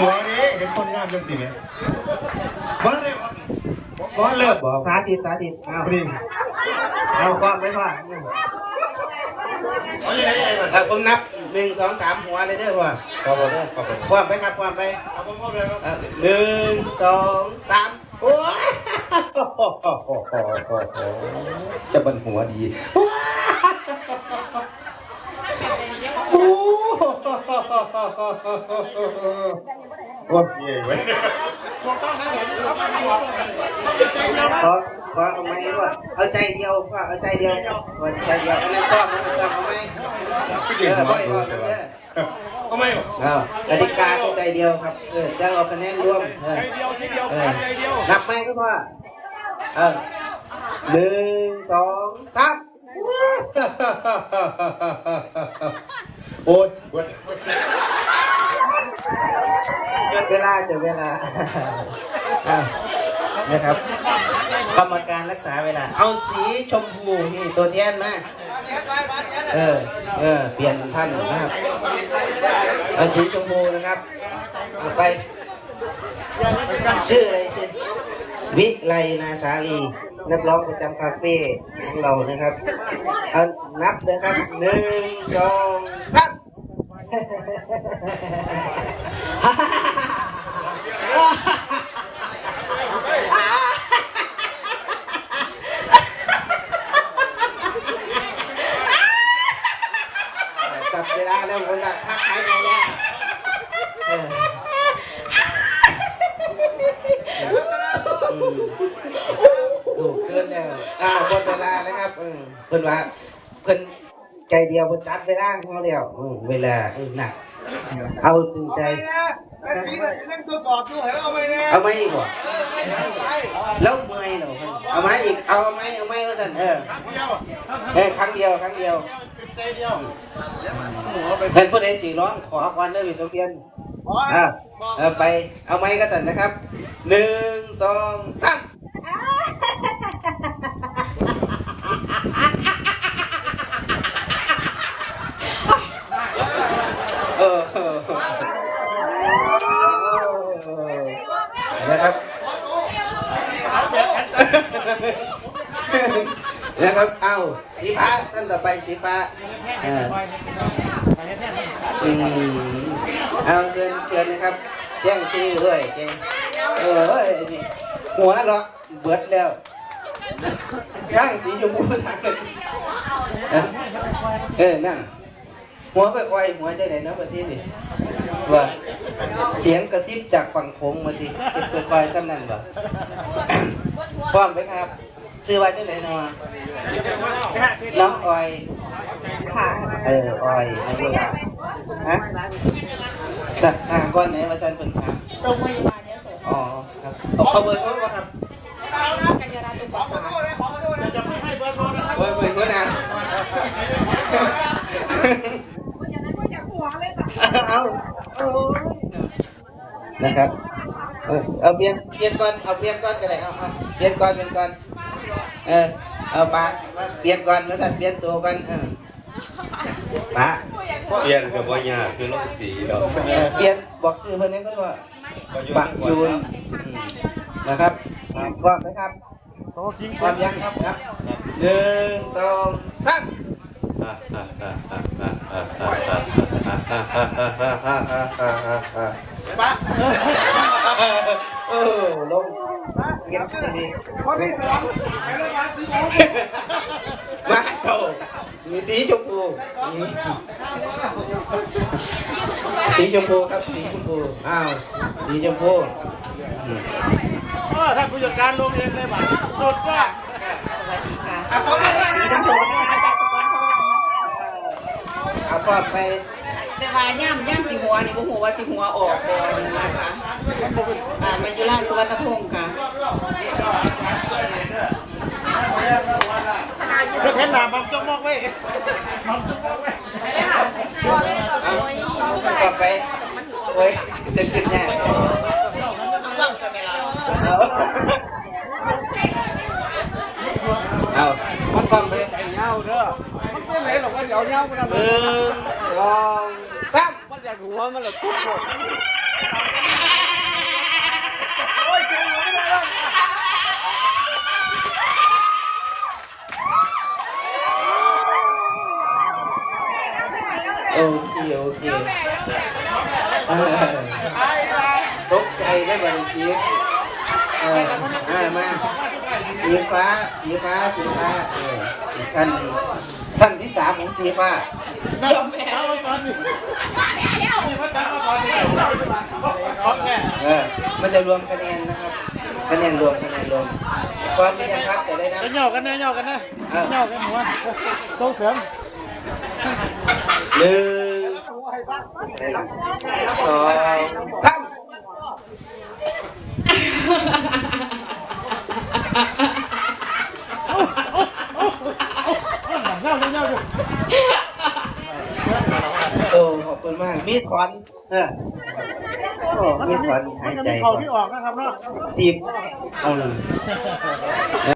หัวนี้เห็นคนงามจังสิเนี่ยบ้านเลยบ้านเลิกบอกสาธิตสาธิตเอานี่เอาก็ไม่ว่าเอาอย่างไรไอ้มันเออผมนับหนึ่งสองสามหัวเลยเด้อพ่อขอบคุณขอบคุณความไปครับความไปเอาผมเข้าเลยครับเออหนึ่งสองสามโอ้ยจะบันหัวดีโอ้ ยเย้เว้ยขอขอเอาไหมว่าเอาใจเดียวว่าเอาใจเดียวว่าใจเดียวอันนั้นซ่อมอันนั้นซ่อมเอาไหมไม่เอเก่งอหัวบ่อยดีว่าเลกันยเด้อทำไมวะเอากติกาคือใจเดียวครับ เออจะเอาคะแนนรวมเออเออนับไหมก็พอเออหนึ่งสองสามโอ้ย เวลาหยุดเวลาอะนะครับ กรรมการรักษาเวลา เอาสีชมพูนี่ตัวแทนมาเออ เออ เปลี่ยนท่านนะครับเอาสีชมพูนะครับเอาไป ชื่ออะไรชื่อวิไลนาสาลี นักร้องประจำคาเฟ่ของเรานะครับ เอานับนะครับหนึ่งสองสาม จับเวลาแล้วคนละทักทายไปแล้วเอออืมถูกเกินแล้วอ่าหมดเวลานะครับ เออเพิ่นว่า เพิ่นใจเดียวเพิ่นจัดเวลาของเขาแล้วเออเวลาเออหนักเอาตึงใจไอ้สีเนี่ยยังทดสอบอยู่ให้เราเอาไปเนี่ยเอาไหมอีกบ่แล้วเมื่อยเหรอเอาไหมอีกเอาไหมเอาไหมว่าสันเออเดียวเออครั้งเดียวครั้งเดียวใจเดียวเพิ่นผู้ใดสีร้องขอก่อนเด้อพี่สมเพียรอ๋ออะเออไปเอาไม้กระสันนะครับหนึ่งสองสามเออเออ นะครับนะครับเอาสีฟ้าท่านต่อไปสีฟ้าเอออืมเอาเชิญเชิญนะครับ แจ้งชื่อด้วยแจ้งเออเอ้ยนี่หัวเราะเบิดแล้วย่างสีชมพูทางเออเออนั่งหัวค่อยๆหัวใจไหนนะประเทศนี่ว่า เสียงกระซิบจากฝั่งโค้งมาดิเป็นค่อยๆซ้ำนั่นบ่พร้อมไหมครับ ซื้อว่าจังไหนเนาะน้องออยค่ะเออออยไม่รู้ว่าฮะตัดสร้างก้อนไหนมาสั่นเป็นครับโรงพยาบาลยโสธรอ๋อครับเอาเขาเบอร์เขาว่าครับกัญญาราตุปสาจะไม่ให้เบอร์โทรนะครับเบอร์เบอร์เขานะอย่างนั้นก็อยากหัวเลยค่ะเอาเอา นะครับเออเอาเปลี่ยนเปลี่ยนก่อนเอาเปลี่ยนก่อนก็ได้เอาเอาเปลี่ยนก่อนเปลี่ยนก่อนเออเอาปะเปลี่ยนก่อนมาสั่นเปลี่ยนตัวก่อนเออปะเปลี่ยนกับว่ายากคือลงสีดอกเออเปลี่ยนบอกชื่อเพื่อนนี้ก็ว่าบักยูนนะครับพร้อมไหมครับพร้อมยังครับครับหนึ่งสองสาม ปะเออลงเก็บดีคนที่สองไปโรงพยาบาลสีชมพูมาโตมีสีชมพูสีชมพูครับสีชมพูอ้าวสีชมพูอืมท่านผู้จัดการโรงเรียนเลยบ่าสดยอดค่ะสีน้ำโขงนะคะจากสกลทองนะคะเอาพร้อมไป แต่ว่าย่ำย่ำสีหัวนี่ก็หัวว่าสีหัวออกก่อนนะคะอ่ามายุราชสวัสดิ์พงศ์ค่ะเพื่อนเห็นหน้ามันจ้องมองไว้เอาต่อไปโอ้ยจะขึ้นแน่เอามันพร้อมไปเงาเด้อมันเป็นไรหรอกว่าเดี๋ยวเงามัน หัวมันละทุกคนโอเหมดโอเคโอเคตกใจได้บริสีเออมามาสีฟ้า สีฟ้า สีฟ้า เออท่านท่านที่สามของสีฟ้าน้ำแมวตอนนี้ เออ มันจะรวมคะแนนนะครับ คะแนนรวมคะแนนรวมความมียังครับแต่ได้นะจะเหยากันนะเหยากันนะเหยากันหัวส่งเสริมหนึ่งสองสามเหยาเหยาอยู่โอ้ขอบคุณมาก มีถอนเออโอ้มีถอนหายใจเขาก่อนที่ออกนะครับเนาะ ทีบเอาเลย